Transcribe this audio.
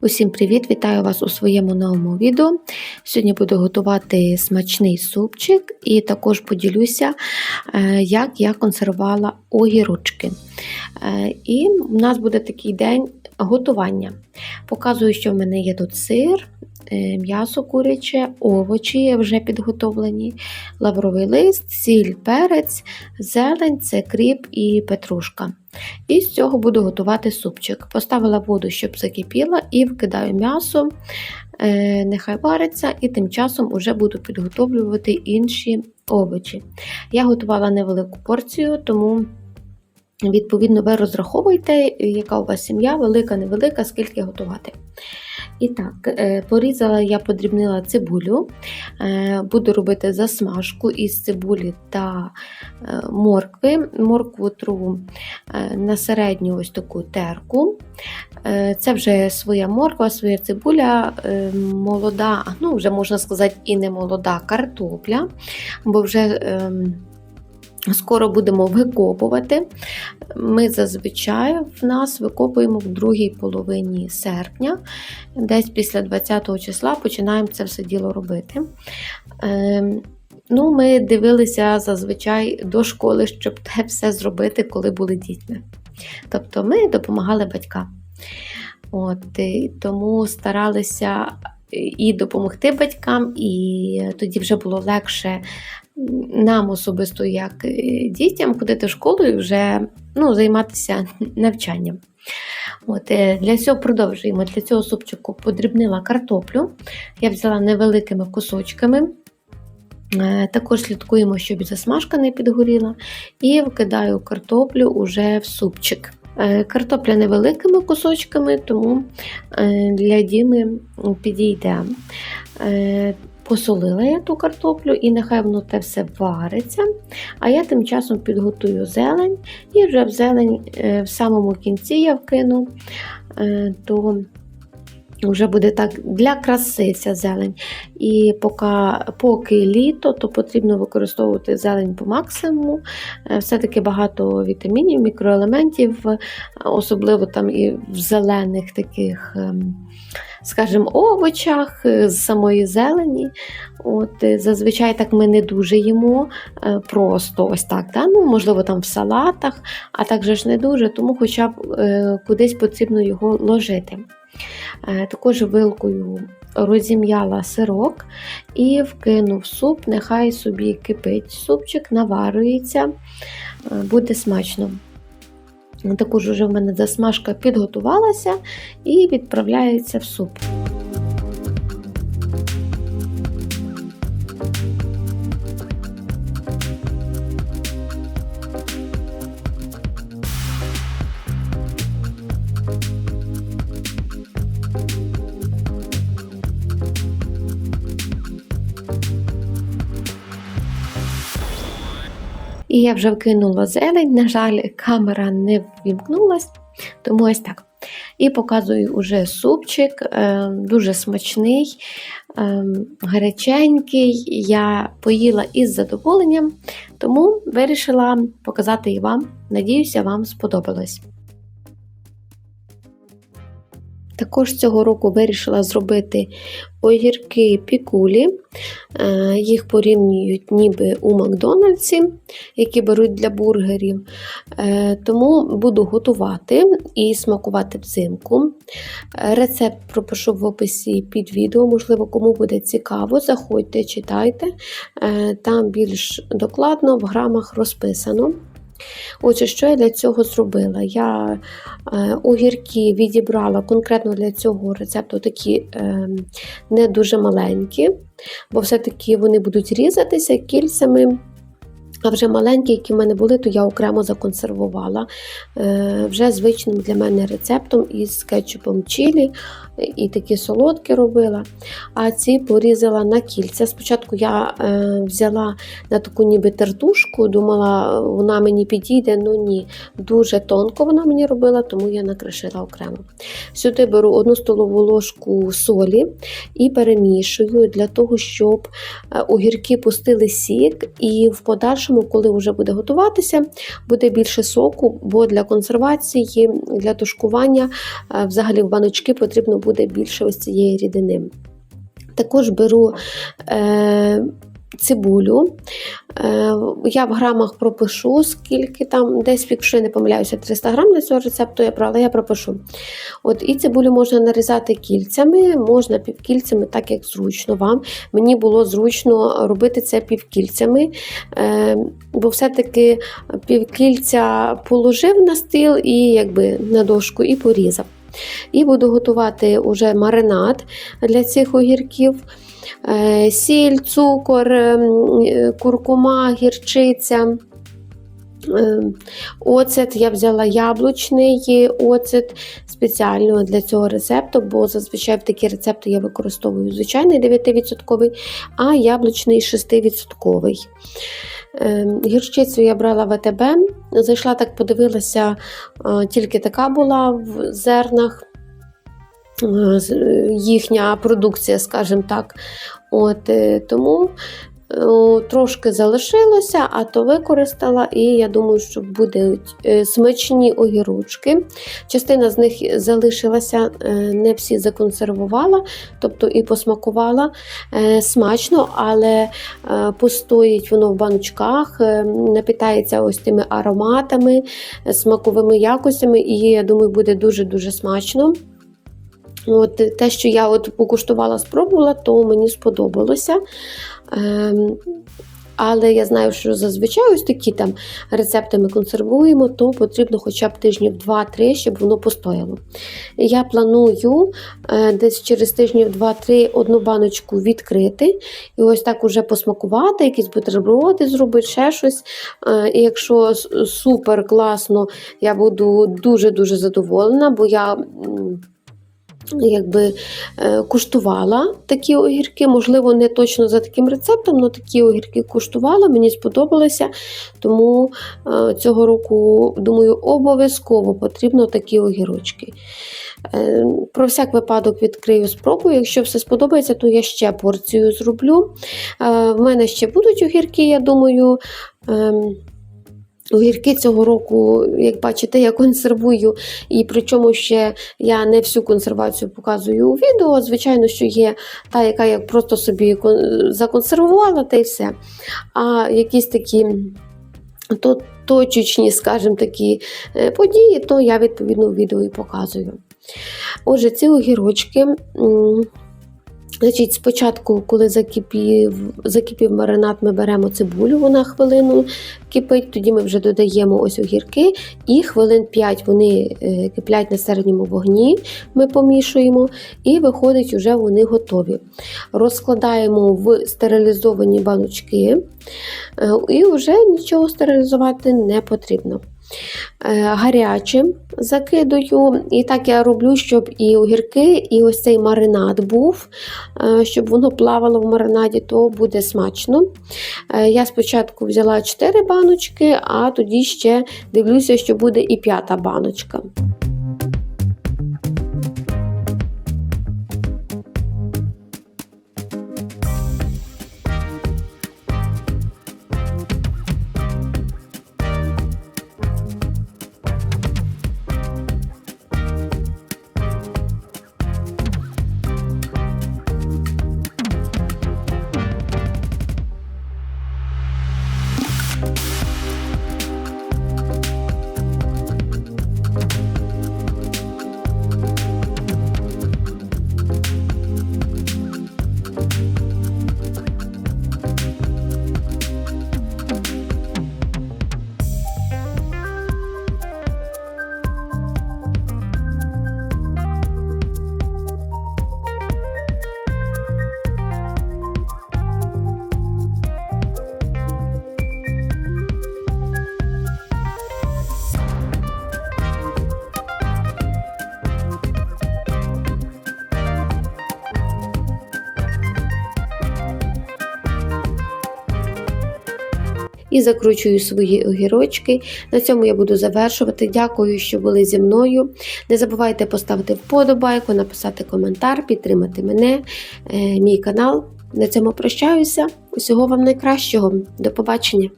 Усім привіт! Вітаю вас у своєму новому відео. Сьогодні буду готувати смачний супчик і також поділюся, е, як я консервувала огірочки. Е, І в нас буде такий день готування. Показую, що в мене є тут сир, е, м'ясо куряче, овочі вже підготовлені, лавровий лист, сіль, перець, зелень, це кріп і петрушка. І з цього буду готувати супчик. Поставила воду, щоб закипіла, і вкидаю м'ясо, е, нехай вариться, і тим часом вже буду підготовлювати інші овочі. Я готувала невелику порцію, тому. Відповідно, ви розраховуйте, яка у вас сім'я, велика, невелика, скільки готувати. І так, е, порізала я подрібнила цибулю, Е, буду робити засмажку із цибулі та е, моркви. Моркву тру на середню ось таку терку. Це вже своя морква, своя цибуля, молода, ну вже можна сказати, і не молода картопля, бо вже. Скоро будемо викопувати. Ми зазвичай в нас викопуємо в другій половині серпня, десь після 20 числа починаємо це все діло робити. Ем, Ну, Ми дивилися зазвичай до школи, щоб те все зробити, коли були дітьми. Тобто ми допомагали батькам. От, і Тому старалися і допомогти батькам, і тоді вже було легше нам особисто, як е, дітям, ходити в школу і вже ну, займатися навчанням. От, е, Для цього продовжуємо. Для цього супчику подрібнила картоплю. Я взяла невеликими кусочками. Е, Також слідкуємо, щоб засмажка не підгоріла, і вкидаю картоплю уже в супчик. Картопля невеликими кусочками, тому для Діми підійде. Е, Посолила я ту картоплю і нехай воно те все вариться. А я тим часом підготую зелень, і вже в зелень е, в самому кінці я вкину, до то вже буде так для краси ця зелень. І поки, поки літо, то потрібно використовувати зелень по максимуму. Е, Все-таки багато вітамінів, мікроелементів, особливо там і в зелених таких. ем, скажімо, овочах, е, з самої зелені. От, е, Зазвичай так ми не дуже їмо, е, просто ось так. Да? Ну, Можливо, там в салатах, а також ж не дуже, тому хоча б е, кудись потрібно його ложити. Е, Також вилкою розім'яла сирок і вкинув суп, нехай собі кипить супчик, наварюється, е, буде смачно. Також вже в мене засмажка підготувалася і відправляється в суп. І я вже вкинула зелень. На жаль, камера не ввімкнулась, тому ось так. І показую уже супчик, е, дуже смачний, е, гаряченький. Я поїла із задоволенням, тому вирішила показати і вам. Надіюся, вам сподобалось. Також цього року вирішила зробити огірки пікулі. Е, Їх порівнюють ніби у Макдональдсі, які беруть для бургерів. Е, Тому буду готувати і смакувати взимку. Рецепт пропишу в описі під відео, можливо, кому буде цікаво, заходьте, читайте. Е, Там більш докладно в грамах розписано. Отже, що я для цього зробила? Я е, огірки відібрала конкретно для цього рецепту такі е, не дуже маленькі, бо все-таки вони будуть різатися кільцями. А вже маленькі, які в мене були, то я окремо законсервувала е, вже звичним для мене рецептом із кетчупом чилі і такі солодкі робила. А ці порізала на кільця. Спочатку я е, взяла на таку ніби тертушку, думала, вона мені підійде, ну ні, дуже тонко вона мені робила, тому я накришила окремо. Сюди беру одну столову ложку солі і перемішую для того, щоб е, огірки пустили сік і в подальшому подальшому, коли вже буде готуватися, буде більше соку, бо для консервації, для тушкування е, взагалі в баночки потрібно буде більше ось цієї рідини. Також беру е, цибулю. Е, я в грамах пропишу, скільки там, десь, якщо я не помиляюся, 300 грам для цього рецепту я брала, я пропишу. От, І цибулю можна нарізати кільцями, можна півкільцями, так як зручно вам. Мені було зручно робити це півкільцями, е, бо все-таки півкільця положив на стіл і якби на дошку і порізав. І буду готувати уже маринад для цих огірків. Е, Сіль, цукор, ем, куркума, гірчиця. Е, Оцет я взяла яблучний оцет спеціально для цього рецепту, бо зазвичай в такі рецепти я використовую звичайний 9%, а яблучний 6%. Е, Гірчицю я брала в АТБ, зайшла так, подивилася, тільки така була в зернах. Їхня продукція, скажімо так. От, е, тому трошки залишилося, а то використала, і я думаю, що будуть е, смачні огірочки. Частина з них залишилася, е, не всі законсервувала, тобто і посмакувала е, смачно, але е, постоїть воно в баночках, е, напитається ось тими ароматами, е, смаковими якостями, і я думаю, буде дуже-дуже смачно. От, те, що я от покуштувала, спробувала, то мені сподобалося. Ем, але я знаю, що зазвичай ось такі там рецепти ми консервуємо, то потрібно хоча б тижнів 2-3, щоб воно постояло. Я планую е, десь через тижнів 2-3 одну баночку відкрити і ось так уже посмакувати, якісь бутерброди зробити, ще щось. Е, і якщо супер класно, я буду дуже-дуже задоволена, бо я. Якби е, куштувала такі огірки, можливо, не точно за таким рецептом, але такі огірки куштувала, мені сподобалося. Тому е, цього року, думаю, обов'язково потрібно такі огірочки. Е, Про всяк випадок відкрию спробую. Якщо все сподобається, то я ще порцію зроблю. В мене ще будуть огірки, я думаю. Огірки цього року, як бачите, я консервую, і причому ще я не всю консервацію показую у відео. Звичайно, що є та, яка я просто собі законсервувала, та й все. А якісь такі то, точечні, скажімо, такі е, події, то я відповідно у відео і показую. Отже, ці огірочки. Значить, спочатку, коли закипів, закипів маринад, ми беремо цибулю, вона хвилину кипить, тоді ми вже додаємо ось огірки, і хвилин 5 вони е, киплять на середньому вогні, ми помішуємо, і виходить, вже вони готові. Розкладаємо в стерилізовані баночки, е, і вже нічого стерилізувати не потрібно. Е, Гарячим закидую, і так я роблю, щоб і огірки, і ось цей маринад був, е, щоб воно плавало в маринаді, то буде смачно. Е, Я спочатку взяла 4 баночки, а тоді ще дивлюся, що буде і п'ята баночка. І закручую свої огірочки. На цьому я буду завершувати. Дякую, що були зі мною. Не забувайте поставити вподобайку, написати коментар, підтримати мене, е, мій канал. На цьому прощаюся. Усього вам найкращого. До побачення!